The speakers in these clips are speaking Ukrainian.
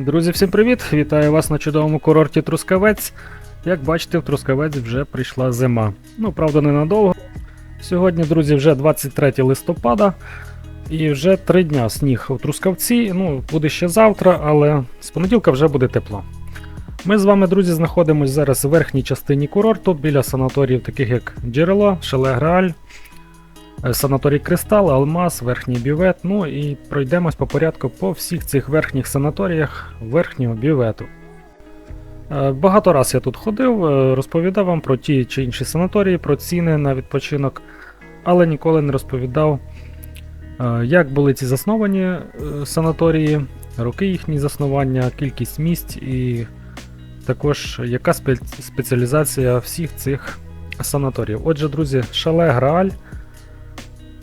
Друзі, всім привіт! Вітаю вас на чудовому курорті Трускавець. Як бачите, в Трускавець вже прийшла зима. Ну, правда, ненадовго. Сьогодні, друзі, вже 23 листопада. І вже 3 дня сніг у Трускавці. Ну, буде ще завтра, але з понеділка вже буде тепло. Ми з вами, друзі, знаходимося зараз в верхній частині курорту біля санаторіїв, таких як Джерело, Шеле Грааль, е, санаторій Кристал, Алмаз, Верхній Бювет. Ну і пройдемось по порядку по всіх цих верхніх санаторіях верхнього бювету. Е, Багато раз я тут ходив, е, розповідав вам про ті чи інші санаторії, про ціни на відпочинок, але ніколи не розповідав, е, як були ці засновані е, санаторії, роки їхні заснування, кількість місць і також яка спеціалізація всіх цих санаторіїв. Отже, друзі, Шале Грааль.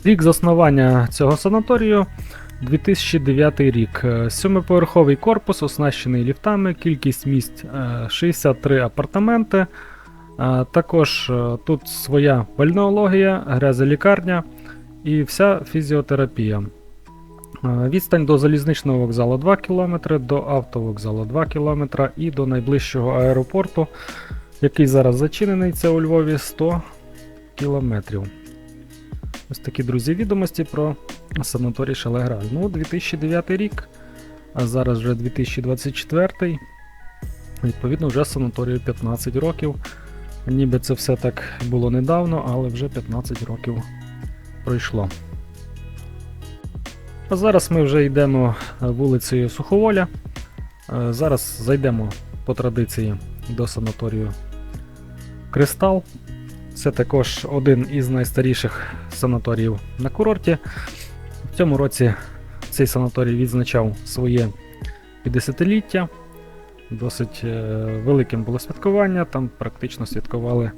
Рік заснування цього санаторію 2009 рік. Е, Сьомиповерховий корпус, оснащений ліфтами, кількість місць е, 63 апартаменти. Е, Також е, тут своя бальнеологія, грязелікарня і вся фізіотерапія. Е, Відстань до залізничного вокзалу 2 км, до автовокзалу 2 км і до найближчого аеропорту, який зараз зачинений, це у Львові 100 кілометрів. Ось такі, друзі, відомості про санаторій Шелеграль. Ну, 2009 рік, а зараз вже 2024. Відповідно, вже санаторію 15 років. Ніби це все так було недавно, але вже 15 років пройшло. А зараз ми вже йдемо вулицею Суховоля. Е, Зараз зайдемо по традиції до санаторію Кристал. Це також один із найстаріших санаторіїв на курорті. В цьому році цей санаторій відзначав своє 50-ліття. Досить е, великим було святкування, там практично святкували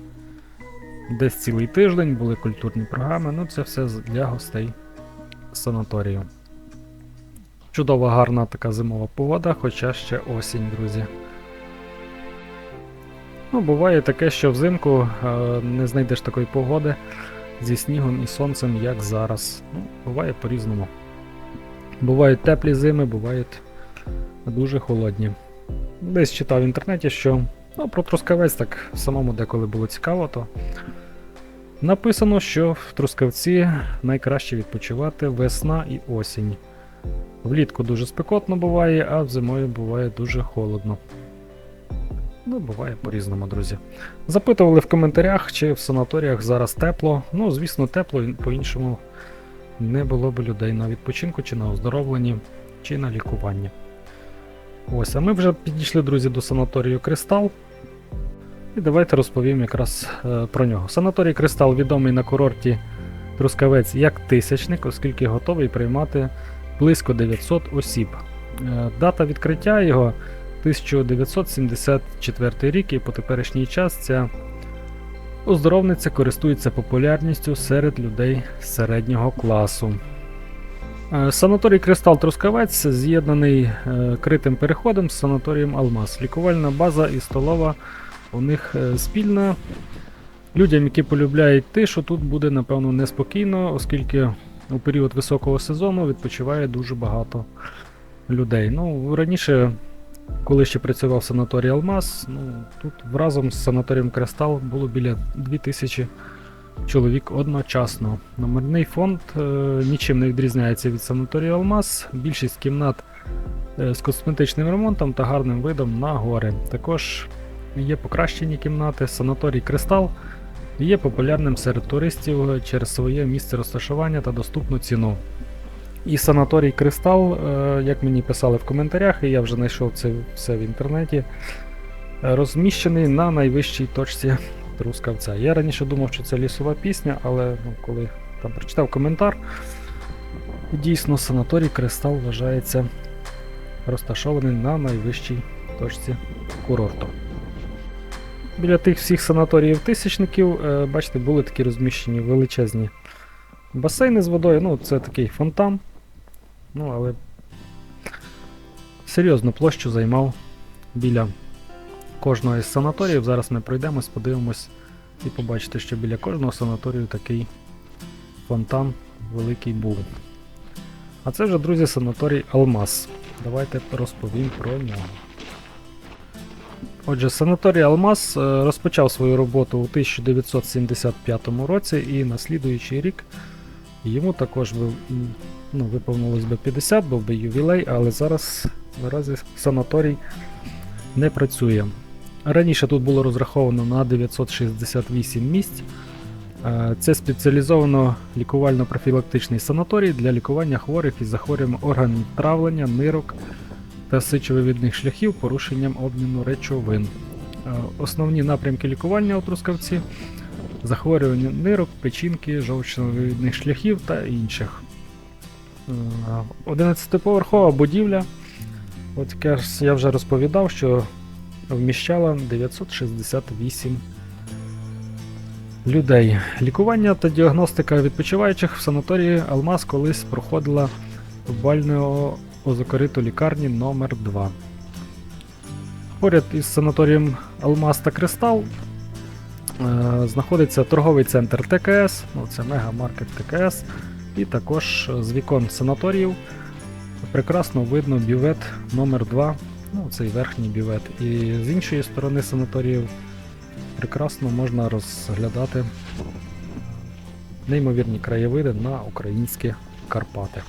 десь цілий тиждень, були культурні програми. Ну, це все для гостей санаторію. Чудова, гарна така зимова погода, хоча ще осінь, друзі. Ну, буває таке, що взимку е, не знайдеш такої погоди зі снігом і сонцем, як зараз. Ну, буває по-різному. Бувають теплі зими, бувають дуже холодні. Десь читав в інтернеті, що ну, про Трускавець так самому деколи було цікаво, то написано, що в Трускавці найкраще відпочивати весна і осінь. Влітку дуже спекотно буває, а зимою буває дуже холодно. Ну, буває по-різному, друзі. Запитували в коментарях, чи в санаторіях зараз тепло. Ну, звісно, тепло, по-іншому не було б людей на відпочинку, чи на оздоровленні, чи на лікуванні. Ось, а ми вже підійшли, друзі, до санаторію Кристал. І давайте розповім якраз е, про нього. Санаторій Кристал відомий на курорті Трускавець як тисячник, оскільки готовий приймати близько 900 осіб. Е, Дата відкриття його 1974 рік і по теперішній час ця оздоровниця користується популярністю серед людей середнього класу. Е, Санаторій Кристал Трускавець з'єднаний е, критим переходом з санаторієм Алмаз. Лікувальна база і столова у них е, спільна. Людям, які полюбляють тишу, тут буде напевно неспокійно, оскільки у період високого сезону відпочиває дуже багато людей. Ну, раніше, коли ще працював санаторій Алмаз, ну, тут разом з санаторієм Кристал було біля 2000 чоловік одночасно. Номерний фонд е, нічим не відрізняється від санаторію Алмаз. Більшість кімнат е, з косметичним ремонтом та гарним видом на гори. Також є покращені кімнати. Санаторій Кристал є популярним серед туристів через своє місце розташування та доступну ціну. І санаторій Кристал, е, як мені писали в коментарях, і я вже знайшов це все в інтернеті, е, розміщений на найвищій точці Трускавця. Я раніше думав, що це лісова пісня, але ну, коли там прочитав коментар, дійсно санаторій Кристал вважається розташований на найвищій точці курорту. Біля тих всіх санаторіїв тисячників, е, бачите, були такі розміщені величезні басейни з водою. Ну, це такий фонтан. Ну, але серйозну площу займав біля кожного із санаторіїв. Зараз ми пройдемось, подивимось і побачите, що біля кожного санаторію такий фонтан великий був. А це вже, друзі, санаторій Алмаз. давайте розповім про нього. Отже, санаторій Алмаз е, розпочав свою роботу у 1975 році і на слідуючий рік йому також м, ну, виповнилось би 50, був би ювілей, але зараз наразі санаторій не працює. Раніше тут було розраховано на 968 місць. Е, Це спеціалізовано лікувально-профілактичний санаторій для лікування хворих із захворюванням органів травлення, нирок та сечовивідних шляхів порушенням обміну речовин. Е, Основні напрямки лікування у Трускавці захворювання нирок, печінки, жовчно-вивідних шляхів та інших. Е, 11-поверхова будівля. От я вже розповідав, що вміщала 968 людей. Лікування та діагностика відпочиваючих в санаторії Алмаз колись проходила в озокориту лікарні номер 2 Поряд із санаторієм Алмаз та Кристал е, знаходиться торговий центр ТКС, ну це мегамаркет ТКС, і також з вікон санаторіїв прекрасно видно бювет номер 2 ну цей верхній бювет. І з іншої сторони санаторіїв прекрасно можна розглядати неймовірні краєвиди на українські Карпати.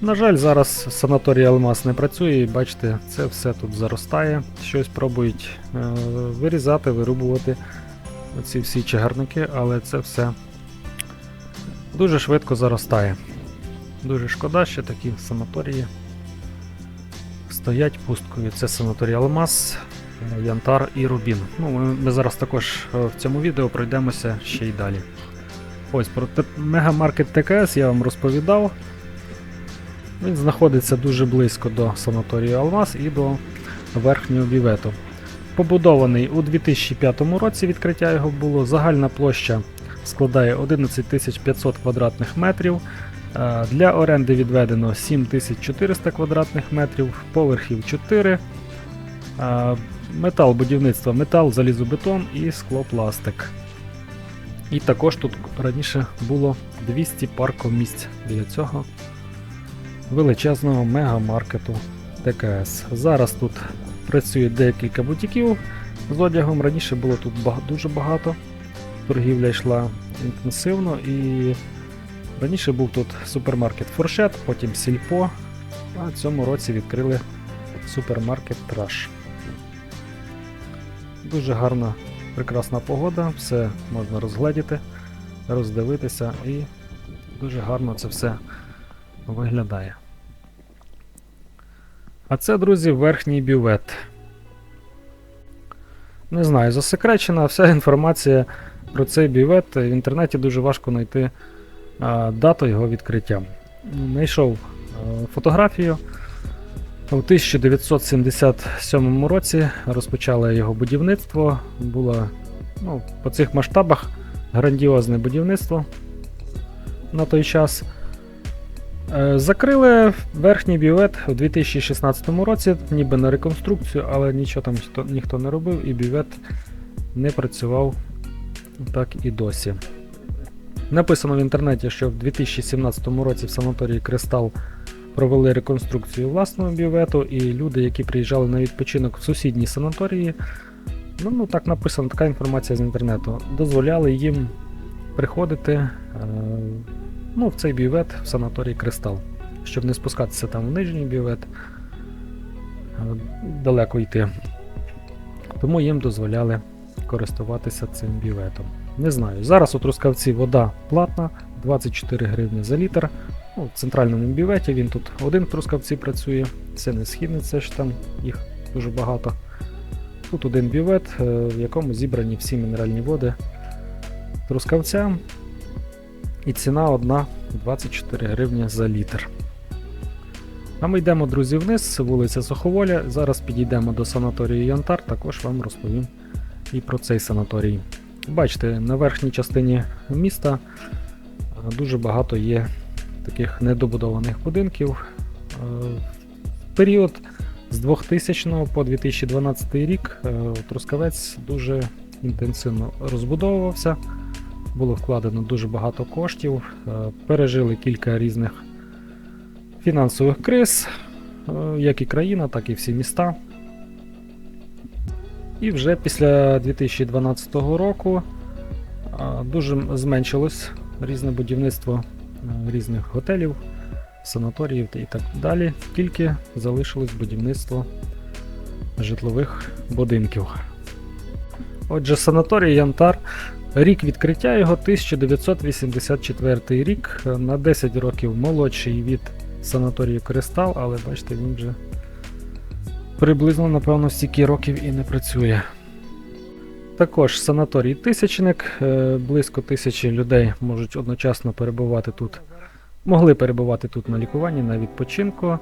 На жаль, зараз санаторій Алмаз не працює, і бачите, це все тут заростає. Щось пробують е, вирізати, вирубувати оці всі чагарники, але це все дуже швидко заростає. Дуже шкода, що такі санаторії стоять пусткою. Це санаторій Алмаз, Янтар і Рубін. Ну, ми, зараз також е, в цьому відео пройдемося ще й далі. Ось про мегамаркет ТКС я вам розповідав. Він знаходиться дуже близько до санаторію Алмаз і до верхнього бівету. Побудований у 2005 році відкриття його було. Загальна площа складає 11 500 квадратних метрів. Е, Для оренди відведено 7400 квадратних метрів, поверхів 4. Е, Метал будівництва метал, залізобетон і склопластик. І також тут раніше було 200 паркомісць біля цього величезного мегамаркету ТКС. Зараз тут працює декілька бутіків з одягом. Раніше було тут дуже багато. Торгівля йшла інтенсивно і раніше був тут супермаркет Форшет, потім Сільпо, а в цьому році відкрили супермаркет Траш. Дуже гарна, прекрасна погода, все можна розгледіти, роздивитися і дуже гарно це все виглядає. А це, друзі, верхній бювет. Не знаю, засекречена вся інформація про цей бювет. В інтернеті дуже важко знайти дату його відкриття. Знайшов а, фотографію. У 1977 році розпочали його будівництво. Було ну, по цих масштабах грандіозне будівництво на той час. Е, Закрили верхній бювет у 2016 році, ніби на реконструкцію, але нічого там ніхто, не робив, і бювет не працював так і досі. Написано в інтернеті, що в 2017 році в санаторії Кристал провели реконструкцію власного бювету, і люди, які приїжджали на відпочинок в сусідній санаторії, ну, ну так написано, така інформація з інтернету, дозволяли їм приходити. Ну, в цей бювет в санаторій Кристал. Щоб не спускатися там в нижній бювет, е, далеко йти. Тому їм дозволяли користуватися цим бюветом. Не знаю. Зараз у Трускавці вода платна, 24 гривні за літр. Ну, в центральному бюветі він тут один в Трускавці працює. Це не східний, це ж там їх дуже багато. Тут один бювет, е, в якому зібрані всі мінеральні води Трускавця. І ціна одна 24 гривні за літр. А ми йдемо, друзі, вниз, вулиця Суховоля. Зараз підійдемо до санаторію Янтар, також вам розповім і про цей санаторій. Бачите, на верхній частині міста дуже багато є таких недобудованих будинків. В період з 2000 по 2012 рік е, Трускавець дуже інтенсивно розбудовувався було вкладено дуже багато коштів, е, пережили кілька різних фінансових криз, е, як і країна, так і всі міста. І вже після 2012 року дуже зменшилось різне будівництво е, різних готелів, санаторіїв і так далі. Тільки залишилось будівництво житлових будинків. Отже, санаторій Янтар. Рік відкриття його 1984 рік, на 10 років молодший від санаторію Кристал, але бачите, він вже приблизно, напевно, стільки років і не працює. Також санаторій Тисячник, е, близько тисячі людей можуть одночасно перебувати тут, могли перебувати тут на лікуванні, на відпочинку. Е,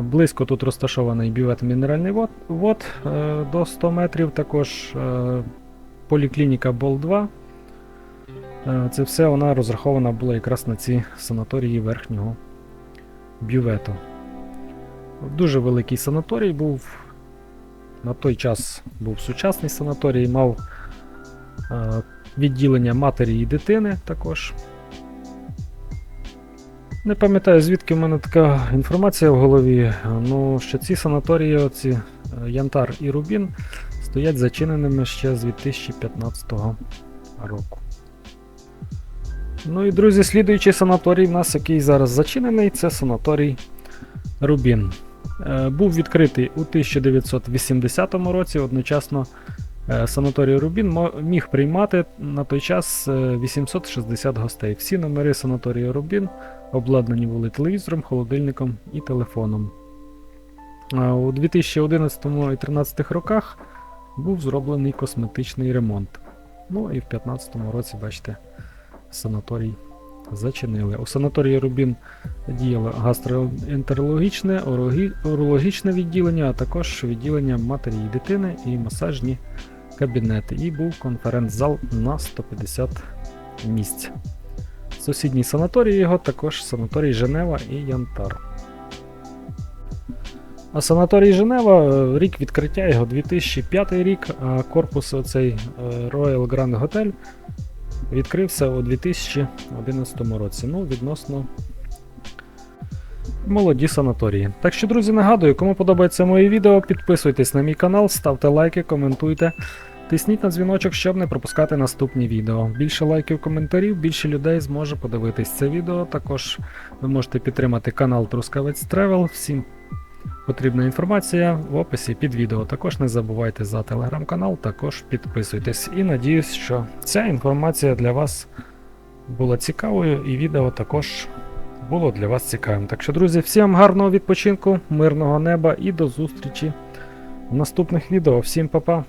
Близько тут розташований бювет мінеральний вод, вод е, до 100 метрів, також поліклініка Бол-2. Е, Це все вона розрахована була якраз на ці санаторії верхнього бювету. Дуже великий санаторій був. На той час був сучасний санаторій, мав е, відділення матері і дитини також. Не пам'ятаю, звідки в мене така інформація в голові. Ну, що ці санаторії, оці е, Янтар і Рубін, стоять зачиненими ще з 2015 року. Ну і друзі, слідуючий санаторій в нас, який зараз зачинений, це санаторій Рубін. Е, Був відкритий у 1980 році. Одночасно е, санаторій Рубін міг приймати на той час е, 860 гостей. Всі номери санаторію Рубін обладнані були телевізором, холодильником і телефоном. У 2011 і 2013 роках був зроблений косметичний ремонт. Ну і в 2015 році, бачите, санаторій зачинили. У санаторії Рубін діяло гастроентерологічне, урологічне відділення, а також відділення матері і дитини і масажні кабінети. І був конференц-зал на 150 місць. Сусідній санаторій його також санаторій Женева і Янтар. А санаторій Женева, е, рік відкриття його 2005 рік, а корпус оцей е, Royal Grand Hotel відкрився у 2011 році. Ну, відносно молоді санаторії. Так що, друзі, нагадую, кому подобається моє відео, підписуйтесь на мій канал, ставте лайки, коментуйте. Тисніть на дзвіночок, щоб не пропускати наступні відео. Більше лайків, коментарів, більше людей зможе подивитись це відео. Також ви можете підтримати канал Трускавець Тревел. Всім потрібна інформація в описі під відео. Також не забувайте за телеграм-канал, також підписуйтесь. І надіюсь, що ця інформація для вас була цікавою, і відео також було для вас цікавим. Так що, друзі, всім гарного відпочинку, мирного неба і до зустрічі в наступних відео. Всім па-па!